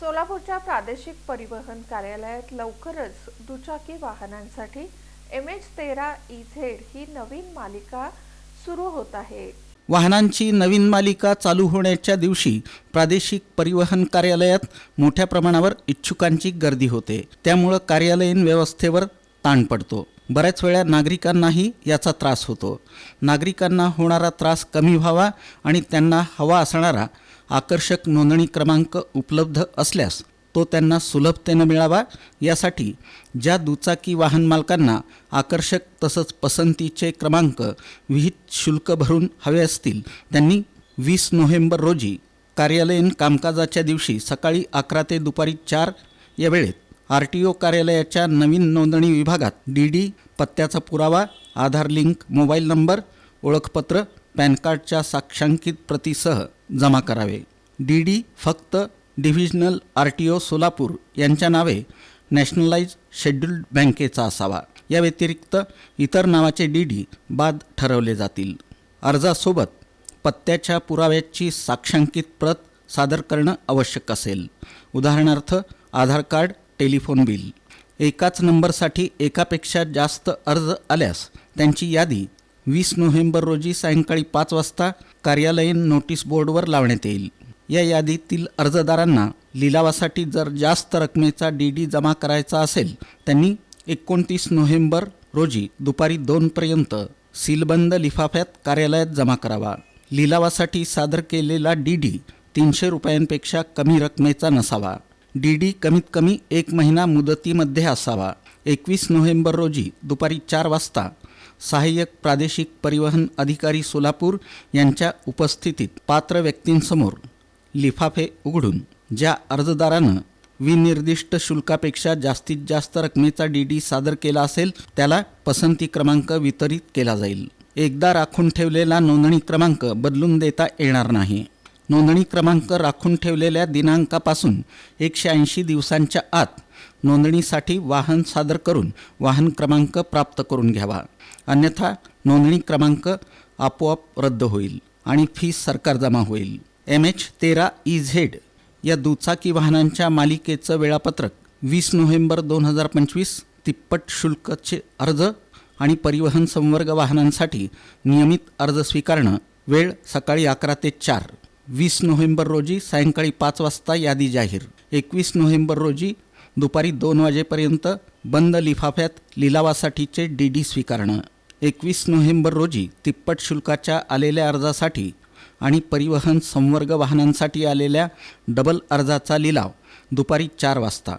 सोलापूरच्या प्रादेशिक परिवहन कार्यालयात लवकरच दुचाकी वाहनांसाठी एम एच तेरा ई झेड ही नवीन मालिका सुरू होत आहे. वाहनांची नवीन मालिका चालू होण्याच्या दिवशी प्रादेशिक परिवहन कार्यालयात मोठ्या प्रमाणावर इच्छुकांची गर्दी होते. त्यामुळं कार्यालयीन व्यवस्थेवर ताण पडतो. बऱ्याच वेळा नागरिकांनाही याचा त्रास होतो. नागरिकांना होणारा त्रास कमी व्हावा आणि त्यांना हवा असणारा आकर्षक नोंदणी क्रमांक उपलब्ध असल्यास तो त्यांना सुलभतेनं मिळावा. यासाठी ज्या दुचाकी वाहन मालकांना आकर्षक तसंच पसंतीचे क्रमांक विहित शुल्क भरून हवे असतील त्यांनी वीस नोव्हेंबर रोजी कार्यालयीन कामकाजाच्या दिवशी सकाळी अकरा ते दुपारी चार या वेळेत आर टी ओ कार्यालयाच्या नवीन नोंदणी विभागात डी डी पत्त्याचा पुरावा आधार लिंक मोबाईल नंबर ओळखपत्र पॅन कार्डच्या साक्षांकित प्रतीसह जमा करावे. डी डी फक्त divisional R T O Solapur यांच्या नावे नॅशनलाइज शेड्युल्ड बँकेचा असावा. या व्यतिरिक्त इतर नावाचे डी डी बाद ठरवले जातील. अर्जासोबत पत्त्याच्या पुराव्याची साक्षांकित प्रत सादर करणं आवश्यक असेल. उदाहरणार्थ आधार कार्ड टेलिफोन बिल. एकाच नंबरसाठी एकापेक्षा जास्त अर्ज आल्यास त्यांची यादी वीस नोव्हेंबर रोजी सायंकाळी पाच वाजता कार्यालयीन नोटीस बोर्डवर लावण्यात येईल. या यादीतील अर्जदारांना लिलावासाठी जर जास्त रकमेचा डी डी जमा करायचा असेल त्यांनी एकोणतीस नोव्हेंबर रोजी दुपारी दोनपर्यंत सीलबंद लिफाफ्यात कार्यालयात जमा करावा. लिलावासाठी सादर केलेला डी डी तीनशे रुपयांपेक्षा कमी रकमेचा नसावा. डी डी कमीत कमी एक महिना मुदतीमध्ये असावा. एकवीस नोव्हेंबर रोजी दुपारी चार वाजता सहाय्यक प्रादेशिक परिवहन अधिकारी सोलापूर यांच्या उपस्थितीत पात्र व्यक्तींसमोर लिफाफे उघडून ज्या अर्जदारानं विनिर्दिष्ट शुल्कापेक्षा जास्तीत जास्त रकमेचा डी डी सादर केला असेल त्याला पसंती क्रमांक वितरित केला जाईल. एकदा राखून ठेवलेला नोंदणी क्रमांक बदलून देता येणार नाही. नोंदणी क्रमांक राखून ठेवलेल्या दिनांकापासून एकशे ऐंशी दिवसांच्या आत नोंदणीसाठी वाहन सादर करून वाहन क्रमांक प्राप्त करून घ्यावा. अन्यथा नोंदणी क्रमांक आपोआप रद्द होईल आणि फी सरकार जमा होईल. एम एच तेरा ई झेड या दुचाकी वाहनांच्या मालिकेचं वेळापत्रक वीस नोव्हेंबर दोन हजार पंचवीस तिप्पट शुल्कचे अर्ज आणि परिवहन संवर्ग वाहनांसाठी नियमित अर्ज स्वीकारणं वेळ सकाळी अकरा ते चार. वीस नोव्हेंबर रोजी सायंकाळी पाच वाजता यादी जाहीर. एकवीस नोव्हेंबर रोजी दुपारी दोन वाजेपर्यंत बंद लिफाफ्यात लिलावासाठीचे डी डी स्वीकारणं. एकवीस नोव्हेंबर रोजी तिप्पट शुल्काच्या आलेल्या अर्जासाठी आणि परिवहन संवर्ग वाहनांसाठी आलेल्या डबल अर्जाचा लिलाव दुपारी चार वाजता.